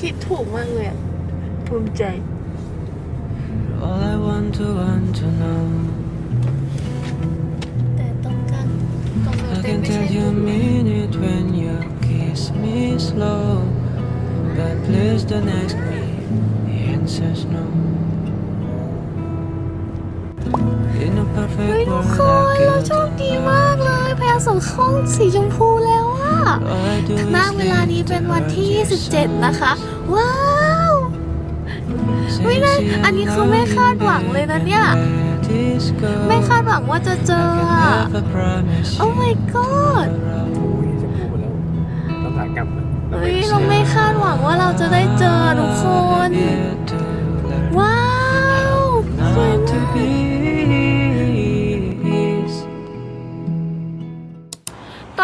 คิดถูกมากเลยอะภูมิใจ All I want to want to know แต่ตรงกลางตรงกลาง I เต็น can ท์ไม่ใช่ tell you mean it when you kiss me slow But please don't ask me The answer's no In a เฮ้ย perfect ทุก world คน I เรา can โชคดีมากเลยพยา สงห้องสีชมพูแล้วอะณเวลานี้เป็นวันที่ 27 นะคะ ว้าว ไม่ได้ อันนี้คือไม่คาดหวังเลยนะเนี่ย ไม่คาดหวังว่าจะเจออะโอ้ my god ต้องหากรรมเฮ้ยเราไม่คาดหวังว่าเราจะได้เจอทุกคน ว้าวสวยมาก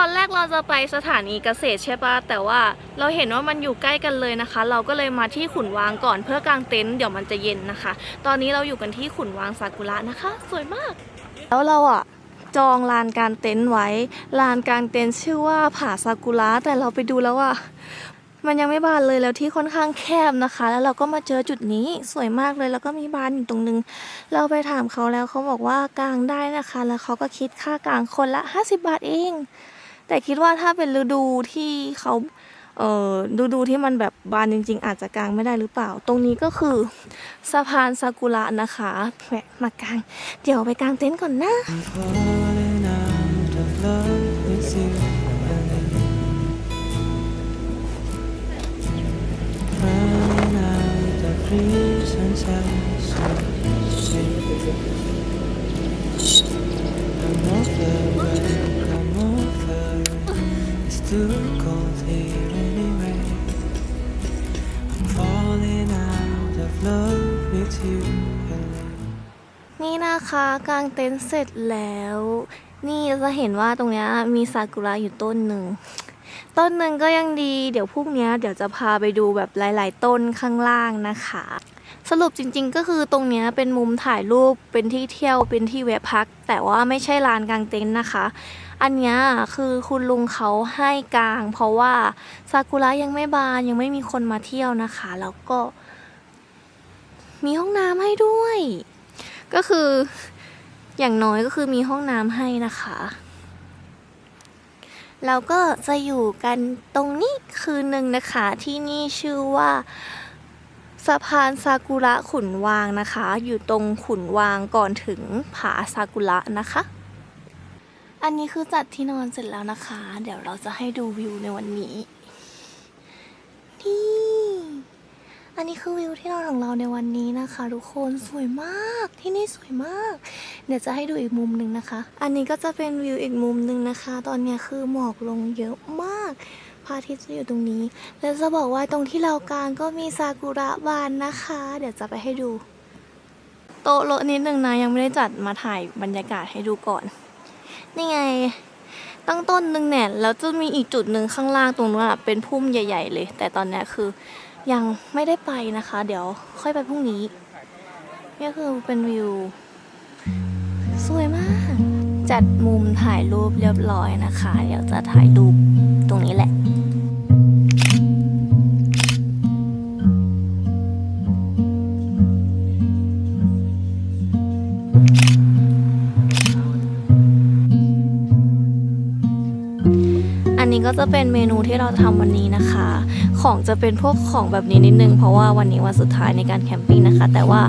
อนแรกเราจะไปสถานีเกษตรใช่ปะแต่ว่าเราเห็นว่ามันอยู่ใกล้กันเลยนะคะ เราก็เลยมาที่ขุนวางก่อนเพื่อกางเต็นท์เดี๋ยวมันจะเย็นนะคะ ตอนนี้เราอยู่กันที่ขุนวางซากุระนะคะ สวยมาก แล้วเราอะจองลานกางเต็นท์ไว้ลานกางเต็นท์ชื่อว่าผาซากุระแต่เราไปดูแล้วอะมันยังไม่บานเลยแล้วที่ค่อนข้างแคบนะคะ แล้วเราก็มาเจอจุดนี้สวยมากเลยแล้วก็มีบานอยู่ตรงนึง เราไปถามเขาแล้วเขาบอกว่ากางได้นะคะ แล้วเขาก็คิดค่ากางคนละ 50 บาทเอง แต่คิดว่าถ้าเป็นฤดูที่เขาเอ่อฤดูที่มันแบบบานจริง ๆ อาจจะกลางไม่ได้หรือเปล่า ตรงนี้ก็คือสะพานซากุระนะคะแวะมากลางเดี๋ยวไปกางเต็นท์ก่อนนะ I'm not the too cold here anyway. I'm falling out of love with you. นี่นะคะกางเต็นท์เสร็จแล้ว นี่จะเห็นว่าตรงเนี้ยมีซากุระอยู่ต้นหนึ่ง ต้นหนึ่งก็ยังดี เดี๋ยวพรุ่งเนี้ยเดี๋ยวจะพาไปดูแบบหลาย ๆ ต้นข้างล่างนะคะ สรุปจริงๆก็คือตรงเนี้ยเป็นมุมถ่ายรูปเป็นที่เที่ยวเป็นที่แวะพัก แต่ว่าไม่ใช่ลานกางเต็นท์นะคะ อันนี้คือคุณลุงเขาให้กลาง เพราะว่าซากุระยังไม่บานยังไม่มีคนมาเที่ยวนะคะ แล้วก็ มีห้องน้ำให้ด้วย ก็คืออย่างน้อยก็คือมีห้องน้ำให้นะคะแล้วก็จะอยู่กันตรงนี้คืนหนึ่งนะคะ ที่นี่ชื่อว่าสะพานซากุระขุนวางนะคะ อยู่ตรงขุนวางก่อนถึงผาซากุระนะคะ อันนี้คือจัดที่นอนเสร็จแล้วนะคะ เดี๋ยวเราจะให้ดูวิวในวันนี้ นี่ อันนี้คือวิวที่นอนของเราในวันนี้นะคะ ทุกคนสวยมาก ที่นี่สวยมาก เดี๋ยวจะให้ดูอีกมุมหนึ่งนะคะ อันนี้ก็จะเป็นวิวอีกมุมหนึ่งนะคะ ตอนนี้คือหมอกลงเยอะมากพระอาทิตย์จะอยู่ตรงนี้ แล้วจะบอกว่าตรงที่เรากางก็มีซากุระบานนะคะ เดี๋ยวจะไปให้ดู โต๊ะโละนิดนึงนะยังไม่ได้จัดมาถ่ายบรรยากาศให้ดูก่อน นี่ไง ตั้งต้นหนึ่งเนี่ยแล้วจะมีอีกจุดหนึ่งข้างล่างตรงนู้นอะเป็นพุ่มใหญ่ ๆ เลย แต่ตอนนี้คือยังไม่ได้ไปนะคะ เดี๋ยวค่อยไปพรุ่งนี้นี่คือเป็นวิว สวยมาก จัดมุมถ่ายรูปเรียบร้อยนะคะ เดี๋ยวจะถ่ายรูปตรงนี้แหละ จะเป็นเมนูที่เราจะทำวันนี้นะคะ ของจะเป็นพวกของแบบนี้นิดนึง เพราะว่าวันนี้วันสุดท้ายในการแคมปิ้งนะคะ แต่ว่า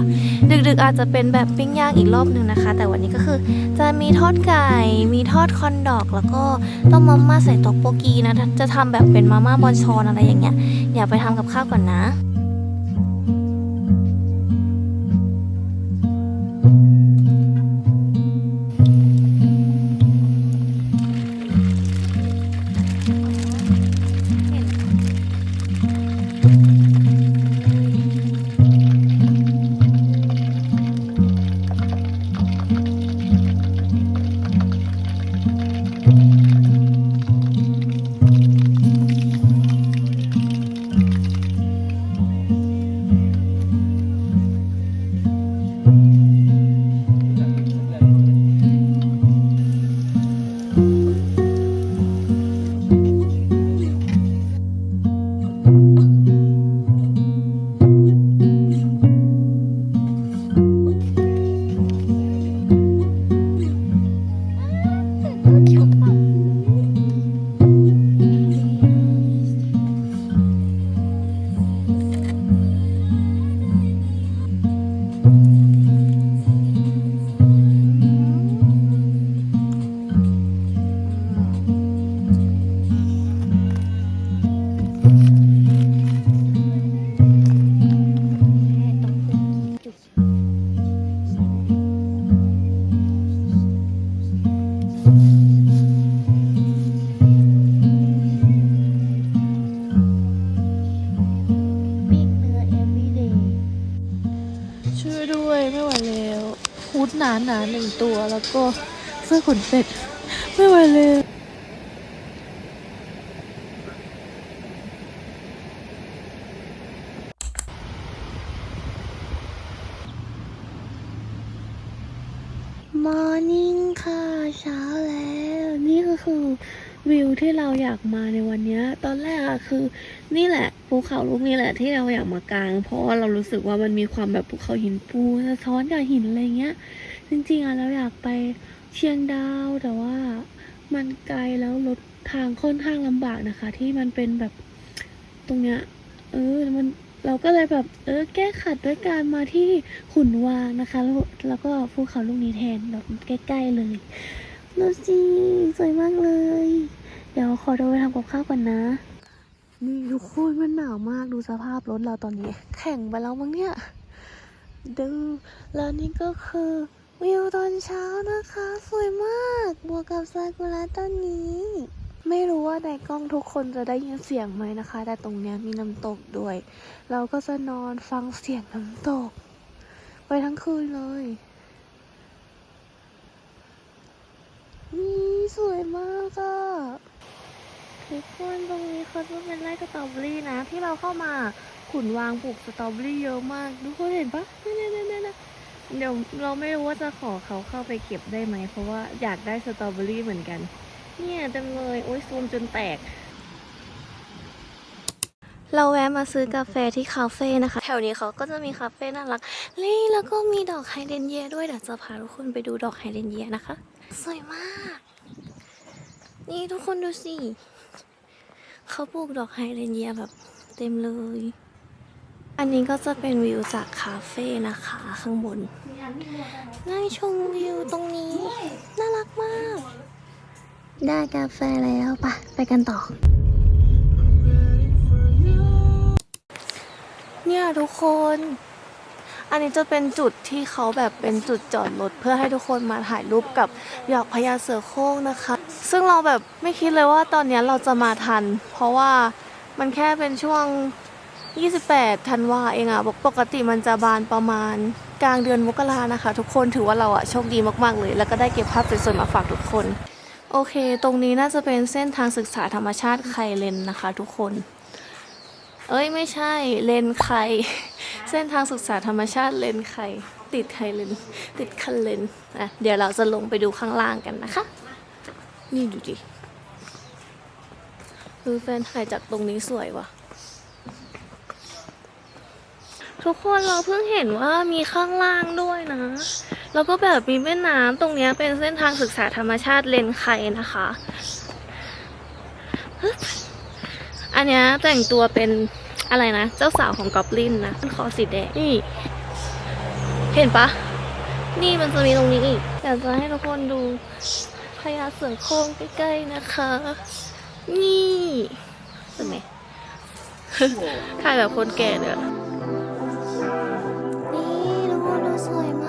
ดึกๆอาจจะเป็นแบบปิ้งย่างอีกรอบนึงนะคะ แต่วันนี้ก็คือจะมีทอดไก่มีทอดคอนดอก แล้วก็ต้มมาม่าใส่ต๊อกโปกีนะจะทำแบบเป็นมาม่าบอนชอนอะไรอย่างเงี้ยอย่าไปทำกับข้าวก่อนนะ ตัวแล้วก็เสื้อขนเป็ดไม่ไหวเลยมอร์นิ่งค่ะเช้าแล้ว นี่ก็คือวิวที่เราอยากมาในวันนี้ ตอนแรกอะคือ นี่แหละภูเขาลูกนี้แหละที่เราอยากมากาง เพราะว่าเรารู้สึกว่ามันมีความแบบภูเขาหินปูสะท้อนกับหินอะไรเงี้ย จริงๆอะเราอยากไปเชียงดาวแต่ว่ามันไกลแล้วรถทางค่อนข้างลำบากนะคะ ที่มันเป็นแบบตรงเนี้ยเออมันเราก็เลยแบบเออแก้ขัดด้วยการมาที่ขุนวางนะคะ แล้วแล้วก็ภูเขาลูกนี้แทนแบบใกล้ๆเลยดูสิสวยมากเลย เดี๋ยวขอตัวไปทำกับข้าวก่อนนะ นี่ทุกคนมันหนาวมากดูสภาพรถเราตอนนี้ แข่งไปแล้วมั้งเนี่ยดูแล้วนี่ก็คือ วิวตอนเช้านะคะ สวยมาก บวกกับซากุระต้นนี้ ไม่รู้ว่าในกล้องทุกคนจะได้ยินเสียงไหมนะคะ แต่ตรงเนี้ยมีน้ำตกด้วย เราก็จะนอนฟังเสียงน้ำตก ไปทั้งคืนเลยนี่สวยมากอะทุกคนตรงนี้เขาจะเป็นไร่สตรอเบอรี่นะ ที่เราเข้ามาขุนวางปลูกสตรอเบอรี่เยอะมากทุกคนเห็นปะเนี่ย เดี๋ยวเราไม่รู้ว่าจะขอเขาเข้าไปเก็บได้ไหม เพราะว่าอยากได้สตรอเบอรี่เหมือนกัน เนี่ยเต็มเลยโอ้ยซูมจนแตก เราแวะมาซื้อกาแฟที่คาเฟ่นะคะ แถวนี้เขาก็จะมีคาเฟ่น่ารักนี่แล้วก็มีดอกไฮเดรนเยียด้วยเดี๋ยวจะพาทุกคนไปดูดอกไฮเดรนเยียนะคะ สวยมาก นี่ทุกคนดูสิเขาปลูกดอกไฮเดรนเยียแบบเต็มเลย อันนี้ก็จะเป็นวิวจากคาเฟ่นะคะ ข้างบน นั่งชมวิวตรงนี้ น่ารักมาก ได้กาแฟแล้วปะไปกันต่อ เนี่ยทุกคน อันนี้จะเป็นจุดที่เขาแบบเป็นจุดจอดรถเพื่อให้ทุกคนมาถ่ายรูปกับหยอกพญาเสือโคร่งนะคะ ซึ่งเราแบบไม่คิดเลยว่าตอนนี้เราจะมาทัน เพราะว่ามันแค่เป็นช่วง 28ธันวาเองอะปกติมันจะบานประมาณกลางเดือนมกรานะคะ ทุกคนถือว่าเราอะโชคดีมากๆเลย แล้วก็ได้เก็บภาพสวยๆมาฝากทุกคน โอเค ตรงนี้น่าจะเป็นเส้นทางศึกษาธรรมชาติไคเลนนะคะ ทุกคน เอ้ยไม่ใช่เลนไคเส้นทางศึกษาธรรมชาติเลนไคติดไคเลนติดคันเลนอะเดี๋ยวเราจะลงไปดูข้างล่างกันนะคะ นี่ดูดิคือแฟนถ่ายจากตรงนี้สวยว่ะ ทุกคนเราเพิ่งเห็นว่ามีข้างล่างด้วยนะ แล้วก็แบบมีแม่น้ำตรงนี้เป็นเส้นทางศึกษาธรรมชาติเลนไคนะคะ อันนี้แต่งตัวเป็นอะไรนะ เจ้าสาวของกอบลินนะคอสีแดงนี่ เห็นปะ นี่มันจะมีตรงนี้อีกอยากจะให้ทุกคนดูพญาเสือโคร่งใกล้ๆนะคะ นี่เห็นไหมถ่ายแบบคนแก่เลยอะนี่ ทุ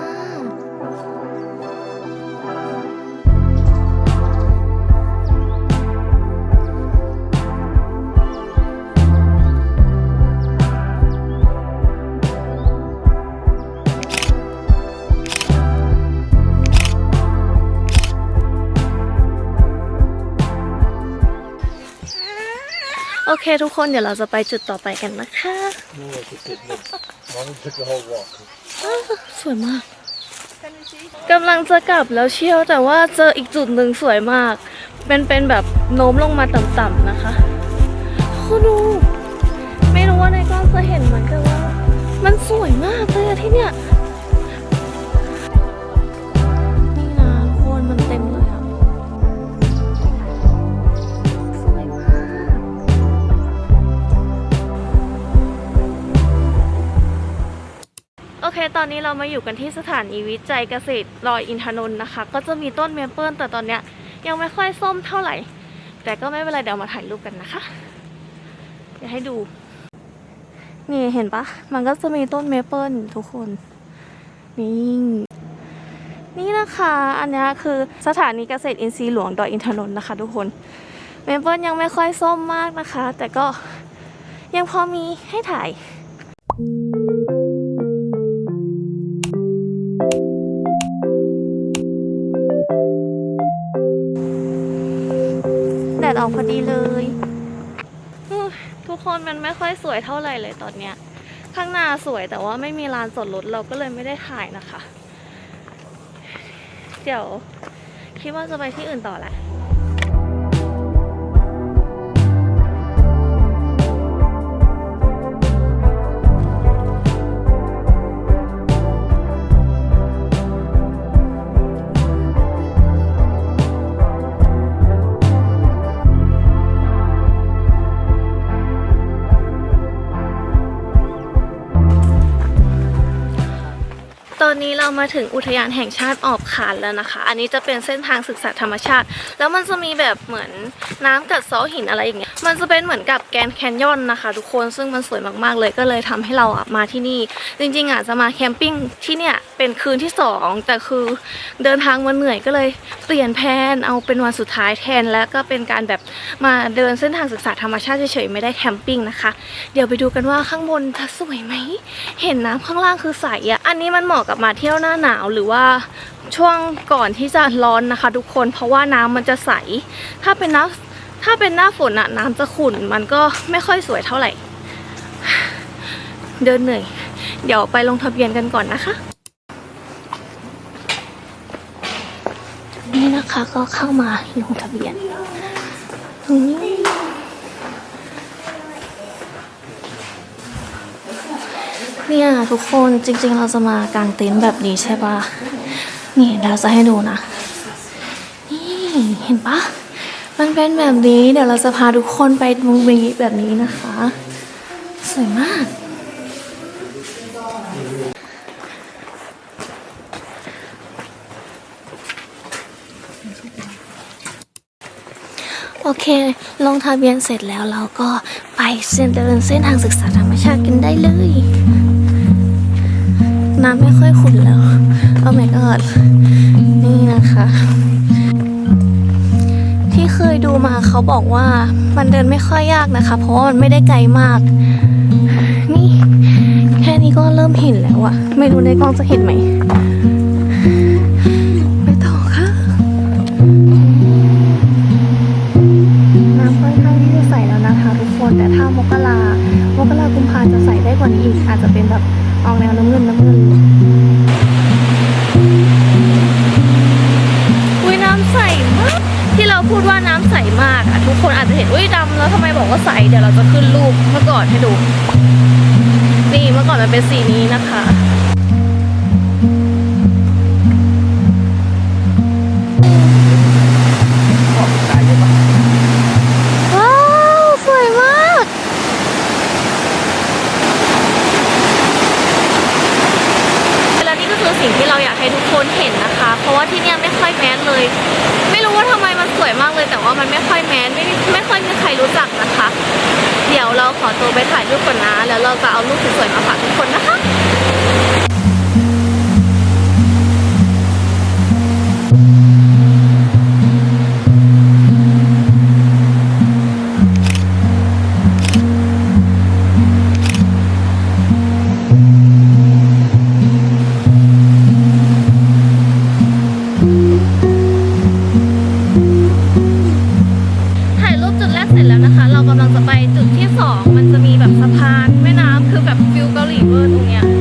โอเคทุกคนเดี๋ยวเราจะไปจุดต่อไปกันนะคะสวยมากกำลังจะกลับแล้วเชียวแต่ว่าเจออีกจุดหนึ่งสวยมาก เป็นเป็นแบบโน้มลงมาต่ำๆนะคะคุณดู ไม่รู้ว่าในกล้องจะเห็นไหมแต่ว่า มันสวยมากเลยอะที่เนี่ย ตอนนี้เรามาอยู่กันที่สถานีวิจัยเกษตรรอยอินทนนท์นะคะ ก็จะมีต้นเมเปิลแต่ตอนเนี้ยยังไม่ค่อยส้มเท่าไหร่ แต่ก็ไม่เป็นไรเดี๋ยวมาถ่ายรูปกันนะคะเดี๋ยวให้ดู นี่เห็นปะมันก็จะมีต้นเมเปิลทุกคนนี่นี่นะคะ อันนี้คือสถานีเกษตรอินทรีย์หลวงดอยอินทนนท์นะคะ ทุกคนเมเปิลยังไม่ค่อยส้มมากนะคะ แต่ก็ยังพอมีให้ถ่าย พอดีเลยอุ๊ยทุกคนมันไม่ค่อยสวยเท่าไหร่เลยตอนเนี้ย ข้างหน้าสวยแต่ว่าไม่มีลานจอดรถเราก็เลยไม่ได้ถ่ายนะคะ เดี๋ยวคิดว่าจะไปที่อื่นต่อแหละ เรามาถึงอุทยานแห่งชาติออบขานแล้วนะคะ อันนี้จะเป็นเส้นทางศึกษาธรรมชาติ แล้วมันจะมีแบบเหมือนน้ำกัดเซาะหินอะไรอย่างเงี้ย มันจะเป็นเหมือนกับแกนแคนยอนนะคะ ทุกคน ซึ่งมันสวยมากๆเลย ก็เลยทำให้เราอะมาที่นี่ จริงๆอะจะมาแคมปิ้งที่เนี่ยเป็นคืนที่สองแต่คือเดินทางมาเหนื่อยก็เลยเปลี่ยนแผนเอาเป็นวันสุดท้ายแทน แล้วก็เป็นการแบบมาเดินเส้นทางศึกษาธรรมชาติเฉยๆไม่ได้แคมปิ้งนะคะ เดี๋ยวไปดูกันว่าข้างบนจะสวยไหม เห็นน้ำข้างล่างคือใสอะ อันนี้มันเหมาะกับมาเที่ยวหน้าหนาวหรือว่าช่วงก่อนที่จะร้อนนะคะ ทุกคนเพราะว่าน้ำมันจะใส ถ้าเป็นน้ำถ้าเป็นหน้าฝนอะน้ำจะขุ่นมันก็ไม่ค่อยสวยเท่าไหร่ เดินเหนื่อย เดี๋ยวไปลงทะเบียนกันก่อนนะคะ นี่นะคะก็เข้ามาลงทะเบียนตรงนี้ เนี่ยทุกคนจริง ๆ เราจะมากางเต็นท์แบบนี้ใช่ปะนี่เราจะให้ดูนะ นี่เห็นปะมันเป็นแบบนี้เดี๋ยวเราจะพาทุกคนไปมุมนี้แบบนี้นะคะ สวยมากโอเค ลงทะเบียนเสร็จแล้วเราก็ไปเส้นเดินเส้นทางศึกษาธรรมชาติกันได้เลย น้ำไม่ค่อยขุ่นแล้วโอ้ my god นี่นะคะ ที่เคยดูมาเขาบอกว่ามันเดินไม่ค่อยยากนะคะ เพราะว่ามันไม่ได้ไกลมาก นี่แค่นี้ก็เริ่มเห็นแล้วอะไม่รู้ในกล้องจะเห็นไหมไปต่อค่ะน้ำค่อนข้างที่จะใสแล้วนะทุกคนแต่ถ้ามกรามกรากุมภาจะใสได้กว่านี้อีกอาจจะเป็นแบบ ออกแนวน้ำเงินน้ำเงินอุ้ยน้ำใสมากที่เราพูดว่าน้ำใสมากอะทุกคนอาจจะเห็นอุ้ยดำแล้วทำไมบอกว่าใสเดี๋ยวเราจะขึ้นรูปเมื่อก่อนให้ดู นี่เมื่อก่อนมันเป็นสีนี้นะคะ ว่ามันไม่ค่อยแมนไม่ไม่ค่อยมีใครรู้จักนะคะ เดี๋ยวเราขอตัวไปถ่ายรูปก่อนนะ แล้วเราจะเอารูปสวยๆมาฝากทุกคน ฟิลเ